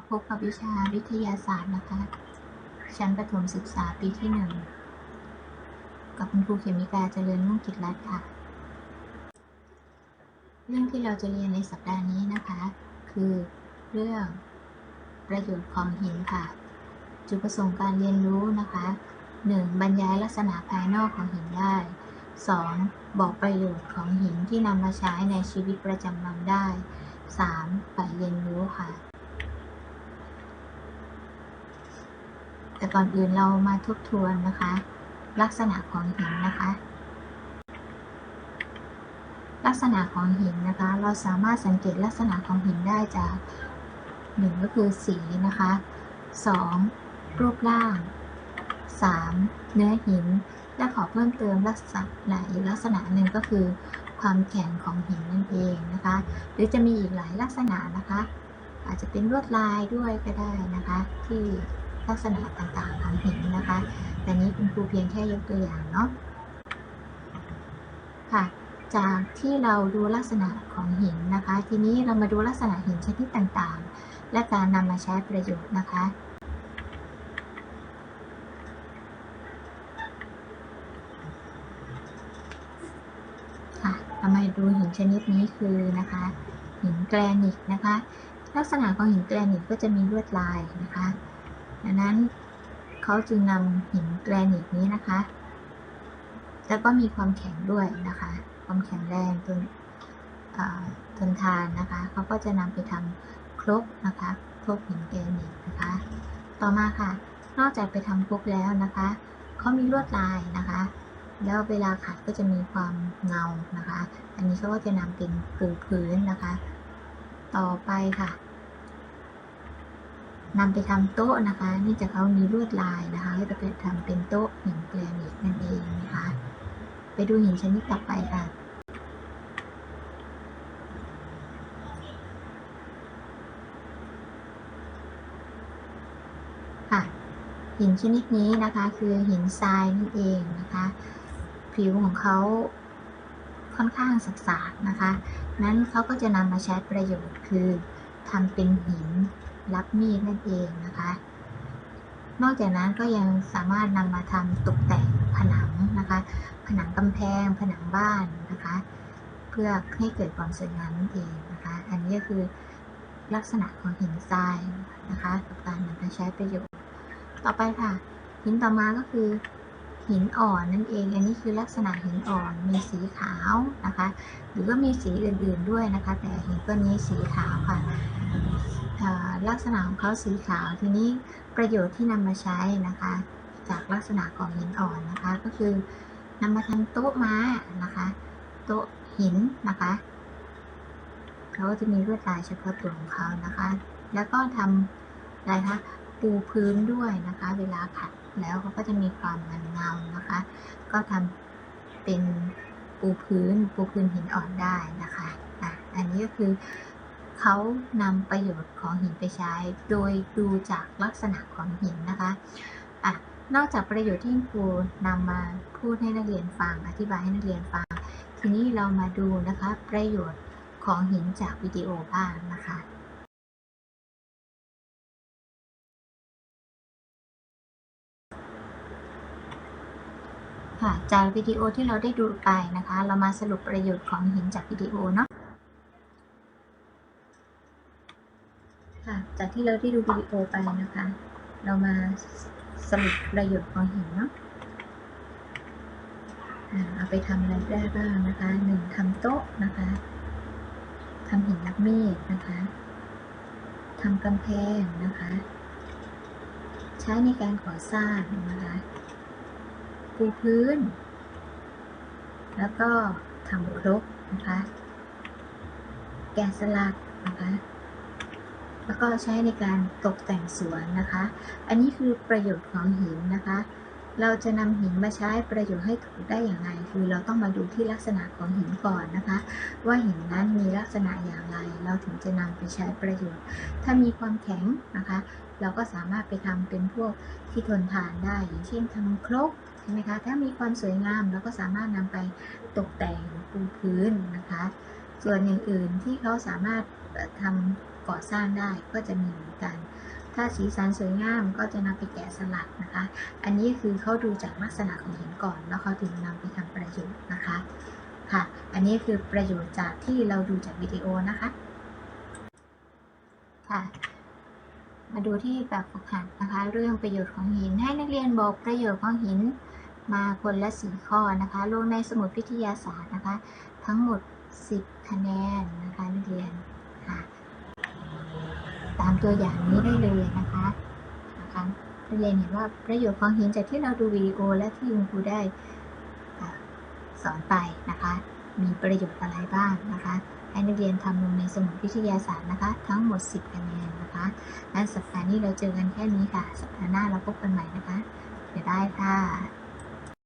มาพบกับวิชาวิทยาศาสตร์นะคะ ชั้นประถมศึกษาปีที่หนึ่ง กับคุณครูเขมิกาเจริญมุ่งกิจรัตน์ค่ะ เรื่องที่เราจะเรียนในสัปดาห์นี้นะคะ คือเรื่องประโยชน์ของหินค่ะ จุดประสงค์การเรียนรู้นะคะ 1. บรรยายลักษณะภายนอกของหินได้ 2. บอกประโยชน์ของหินที่นำมาใช้ในชีวิตประจำวันได้ 3. ฝ่ายเรียนรู้ค่ะ แต่ก่อนอื่นเรามาทบทวนนะคะ ลักษณะของหินนะคะ ลักษณะของหินนะคะ เราสามารถสังเกตลักษณะของหินได้จากหนึ่งก็คือสีนะคะสองรูปร่าง 3. เนื้อหิน และขอเพิ่มเติมลักษณะอีกลักษณะหนึ่งก็คือ ความแข็งของหินนั่นเองนะคะ หรือจะมีอีกหลายลักษณะนะคะ อาจจะเป็นลวดลายด้วยก็ได้นะคะที่ ลักษณะต่างๆของหินนะคะ แต่นี้คุณครูเพียงแค่ยกตัวอย่างเนาะค่ะ จากที่เราดูลักษณะของหินนะคะ ทีนี้เรามาดูลักษณะหินชนิดต่างๆ และการนำมาใช้ประโยชน์นะคะค่ะเรามาดูหินชนิดนี้คือนะคะ หินแกรนิตนะคะ ลักษณะของหินแกรนิตก็จะมีลวดลายนะคะ ดังนั้นเขาจึงนำหินแกรนิตนี้นะคะ แล้วก็มีความแข็งด้วยนะคะ ความแข็งแรงทนทนทานนะคะเขาก็จะนำไปทำครกนะคะครกหินแกรนิตนะคะ ต่อมาค่ะ นอกจากไปทำครกแล้วนะคะเขามีลวดลายนะคะ แล้วเวลาขัดก็จะมีความเงานะคะ อันนี้เขาก็จะนำเป็นปูพื้นนะคะ ต่อไปค่ะ นำไปทำโต๊ะนะคะนื่จากเขามีลวดลายนะคะก็จะไปทำเป็นโต๊ะหินแกรนิตนั่นเองนะคะ ไปดูหินชนิดต่อไปค่ะค่ะ หินชนิดนี้นะคะคือหินทรายนั่นเองนะคะ ผิวของเขาค่อนข้างสักๆนะคะ นั้นเขาก็จะนำมาใช้ประโยชน์คือทำเป็นหิน รับมีดนั่นเองนะคะ นอกจากนั้นก็ยังสามารถนำมาทำตกแต่งผนังนะคะ ผนังกำแพง ผนังบ้านนะคะ เพื่อให้เกิดความสวยงามนั่นเองนะคะ อันนี้ก็คือลักษณะของหินทรายนะคะ กับการนำมาใช้ประโยชน์ ต่อไปค่ะ หินต่อมาก็คือ หินอ่อนนั่นเอง อันนี้คือลักษณะหินอ่อน มีสีขาวนะคะ หรือก็มีสีอื่นๆด้วยนะคะ แต่หินตัวนี้สีขาวค่ะลักษณะของเขาสีขาว ทีนี้ประโยชน์ที่นำมาใช้นะคะ จากลักษณะของหินอ่อนนะคะ ก็คือนำมาทำโต๊ะม้านะคะ โต๊ะหินนะคะเขาก็จะมีลวดลายเฉพาะตัวของเขานะคะ แล้วก็ทำอะไรคะปูพื้นด้วยนะคะ เวลาขัด แล้วเขาก็จะมีความมันเงานะคะ ก็ทำเป็นปูพื้นปูพื้นหินอ่อนได้นะคะอะอันนี้ก็คือเขานำประโยชน์ของหินไปใช้ โดยดูจากลักษณะของหินนะคะอะนอกจากประโยชน์ที่ครูนำมาพูดให้นักเรียนฟัง อธิบายให้นักเรียนฟัง ทีนี้เรามาดูนะคะประโยชน์ของหินจากวิดีโอบ้างนะคะ ค่ะ จากวิดีโอที่เราได้ดูไปนะคะ เรามาสรุปประโยชน์ของหินจากวิดีโอเนาะค่ะ จากที่เราได้ดูวิดีโอไปนะคะ เรามาสรุปประโยชน์ของหินเนาะเอาไปทำอะไรได้บ้างนะคะหนึ่งทำโต๊ะนะคะทำหินรับมีดนะคะทำกำแพงนะคะ ใช้ในการก่อสร้างนะคะ ปูพื้น แล้วก็ทำครกนะคะ แกะสลักนะคะ แล้วก็ใช้ในการตกแต่งสวนนะคะ อันนี้คือประโยชน์ของหินนะคะ เราจะนำหินมาใช้ประโยชน์ให้ถูกได้อย่างไร คือเราต้องมาดูที่ลักษณะของหินก่อนนะคะ ว่าหินนั้นมีลักษณะอย่างไร เราถึงจะนำไปใช้ประโยชน์ ถ้ามีความแข็งนะคะ เราก็สามารถไปทำเป็นพวกที่ทนทานได้ อย่างเช่นทำครก ใช่ไหมคะ ถ้ามีความสวยงามเราก็สามารถนำไปตกแต่งปูพื้นนะคะ ส่วนอย่างอื่นที่เขาสามารถเอ่อทำก่อสร้างได้ก็จะมีเหมือนกัน ถ้าสีสันสวยงามก็จะนำไปแกะสลักนะคะ อันนี้คือเขาดูจากลักษณะของหินก่อน แล้วเขาถึงนำไปทำประโยชน์นะคะ ค่ะ อันนี้คือประโยชน์จากที่เราดูจากวิดีโอนะคะ ค่ะมาดูที่แบบฝึกหัดนะคะ เรื่องประโยชน์ของหินให้นักเรียนบอกประโยชน์ของหิน มาคนละสี่ข้อนะคะลงในสมุดวิทยาศาสตร์นะคะ ทั้งหมด 10 คะแนนนะคะนักเรียนค่ะตามตัวอย่างนี้ได้เลยนะคะนะคะนักเรียนเห็นว่าประโยชน์ของหินจากที่เราดูวิดีโอและที่คุณครูได้สอนไปนะคะ มีประโยชน์อะไรบ้างนะคะให้นักเรียนทำลงในสมุดวิทยาศาสตร์นะคะ ทั้งหมด 10 คะแนนนะคะงั้นสัปดาห์นี้เราเจอกันแค่นี้ค่ะ สัปดาห์หน้าเราพบกันใหม่นะคะเดี๋ยวได้ค่ะ